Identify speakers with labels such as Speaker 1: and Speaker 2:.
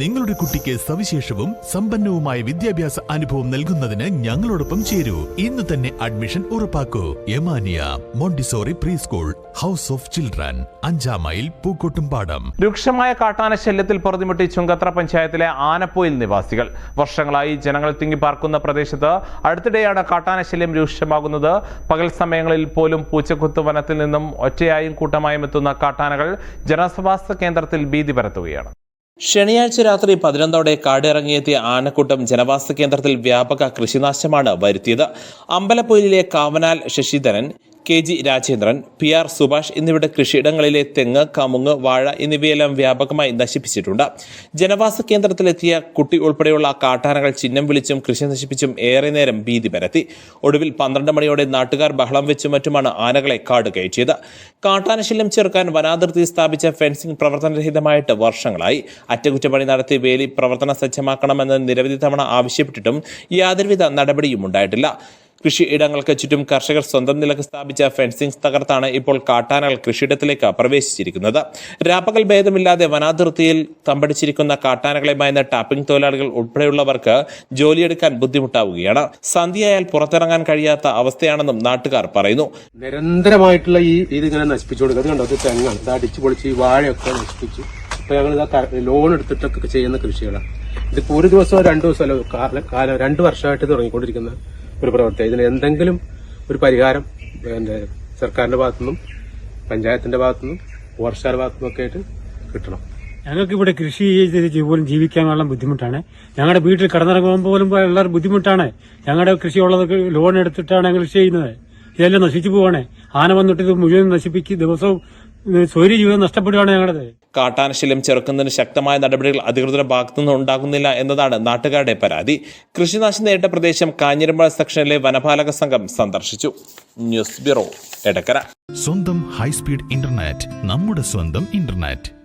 Speaker 1: നിങ്ങളുടെ കുട്ടിക്ക് സവിശേഷവും സമ്പന്നവുമായ വിദ്യാഭ്യാസ അനുഭവം നൽകുന്നതിന് ഞങ്ങളോടൊപ്പം ചേരൂ. ഇന്ന് തന്നെ admission ഉറപ്പാക്കൂ. Yamaniya Montessori pre school house of children അഞ്ചാം മൈൽ പൂക്കോട്ടുംപാടം.
Speaker 2: രൂക്ഷമായ കാട്ടാന ശല്യത്തിൽ പൊറുതിമുട്ടി ചുങ്കത്ര പഞ്ചായത്തിലെ ആനപ്പോയിൽ നിവാസികൾ. വർഷങ്ങളായി ജനങ്ങൾ തിങ്ങിപ്പാർക്കുന്ന പ്രദേശത്ത് അടുത്തിടെയാണ് കാട്ടാന ശല്യം രൂക്ഷമാകുന്നത്. പകൽ സമയങ്ങളിൽ പോലും പൂച്ചക്കുത്ത് വനത്തിൽ നിന്നും ഒറ്റയായും കൂട്ടമായും എത്തുന്ന കാട്ടാനകൾ ജനസവാസ കേന്ദ്രത്തിൽ ഭീതി പരത്തുകയാണ്. ശനിയാഴ്ച രാത്രി പതിനൊന്നോടെ കാടിറങ്ങിയെത്തിയ ആനക്കൂട്ടം ജനവാസ കേന്ദ്രത്തിൽ വ്യാപക കൃഷിനാശമാണ് വരുത്തിയത്. അമ്പലപ്പൊയിലിലെ Kavanal Sasidharan K G Rajendran P R Subhash എന്നിവരുടെ കൃഷിയിടങ്ങളിലെ തെങ്ങ് കമുങ്ങ് വാഴ എന്നിവയെല്ലാം വ്യാപകമായി നശിപ്പിച്ചിട്ടുണ്ട്. ജനവാസ കേന്ദ്രത്തിലെത്തിയ കുട്ടി ഉൾപ്പെടെയുള്ള കാട്ടാനകൾ ചിഹ്നം വിളിച്ചും കൃഷി നശിപ്പിച്ചും ഏറെ നേരം ഭീതി പരത്തി. ഒടുവിൽ പന്ത്രണ്ട് മണിയോടെ നാട്ടുകാർ ബഹളം വെച്ചും മറ്റുമാണ് ആനകളെ കാട് കയറ്റിയത്. കാട്ടാനശല്യം ചെറുക്കാൻ വനാതിർത്തി സ്ഥാപിച്ച ഫെൻസിംഗ് പ്രവർത്തനരഹിതമായിട്ട് വർഷങ്ങളായി. അറ്റകുറ്റപ്പണി നടത്തി വേലി പ്രവർത്തന സജ്ജമാക്കണമെന്ന് നിരവധി തവണ ആവശ്യപ്പെട്ടിട്ടും യാതൊരുവിധ നടപടിയും ഉണ്ടായിട്ടില്ല. കൃഷി ഇടങ്ങൾക്ക് ചുറ്റും കർഷകർ സ്വന്തം നിലയ്ക്ക് സ്ഥാപിച്ച ഫെൻസിംഗ് തകർത്താണ് ഇപ്പോൾ കാട്ടാനകൾ കൃഷിയിടത്തിലേക്ക് പ്രവേശിച്ചിരിക്കുന്നത്. രാപ്പകൽ ഭേദമില്ലാതെ വനാതിർത്തിയിൽ തമ്പടിച്ചിരിക്കുന്ന കാട്ടാനകളെ മായുന്ന ടാപ്പിംഗ് തൊഴിലാളികൾ ഉൾപ്പെടെയുള്ളവർക്ക് ജോലിയെടുക്കാൻ ബുദ്ധിമുട്ടാവുകയാണ്. സന്ധ്യയായാൽ പുറത്തിറങ്ങാൻ കഴിയാത്ത അവസ്ഥയാണെന്നും നാട്ടുകാർ പറയുന്നു.
Speaker 3: നിരന്തരമായിട്ടുള്ള ഈ ഇതിങ്ങനെ നശിപ്പിച്ചു അത് കണ്ടോ? തെങ്ങാണ്. ഇത് അടിച്ചു പൊളിച്ച് ഈ വാഴയൊക്കെ നശിപ്പിച്ചു ഇപ്പൊ ഞങ്ങൾ ലോൺ എടുത്തിട്ടൊക്കെ ചെയ്യുന്ന കൃഷികളാണ്. ഇതിപ്പോ ഒരു ദിവസമോ രണ്ടു ദിവസമല്ലോ കാലം രണ്ടു വർഷമായിട്ട് തുടങ്ങിക്കൊണ്ടിരിക്കുന്ന ഒരു പ്രവൃത്തി ഇതിന് എന്തെങ്കിലും ഒരു പരിഹാരം സർക്കാരിന്റെ ഭാഗത്തുനിന്നും പഞ്ചായത്തിന്റെ ഭാഗത്തുനിന്നും ഫോറസ്റ്റുകാരുടെ ഭാഗത്തുനിന്നും ഒക്കെ ആയിട്ട് കിട്ടണം.
Speaker 4: ഞങ്ങൾക്ക് ഇവിടെ കൃഷി ചെയ്ത് പോലും ജീവിക്കാൻ ബുദ്ധിമുട്ടാണ്. ഞങ്ങളുടെ വീട്ടിൽ കടന്നിറങ്ങുമ്പോൾ പോലും വളരെ ബുദ്ധിമുട്ടാണ്. ഞങ്ങളുടെ കൃഷി ഉള്ളതൊക്കെ ലോൺ എടുത്തിട്ടാണ് കൃഷി ചെയ്യുന്നത്. ഇതെല്ലാം നശിച്ചു പോവാണ്. ആന വന്നിട്ട് ഇത് മുഴുവൻ നശിപ്പിക്കും ദിവസവും സ്വൈര്യ ജീവിതം നഷ്ടപ്പെടുകയാണ് ഞങ്ങളുടേത്
Speaker 2: കാട്ടാനശല്യം ചെറുക്കുന്നതിന് ശക്തമായ നടപടികൾ അധികൃതരുടെ ഭാഗത്തുനിന്ന് ഉണ്ടാകുന്നില്ല എന്നതാണ് നാട്ടുകാരുടെ പരാതി. കൃഷിനാശം നേരിട്ട പ്രദേശം കാഞ്ഞിരമ്പഴ സെക്ഷനിലെ വനപാലക സംഘം സന്ദർശിച്ചു. News bureau Edakkara.
Speaker 1: സ്വന്തം ഹൈസ്പീഡ് ഇന്റർനെറ്റ് നമ്മുടെ സ്വന്തം ഇന്റർനെറ്റ്.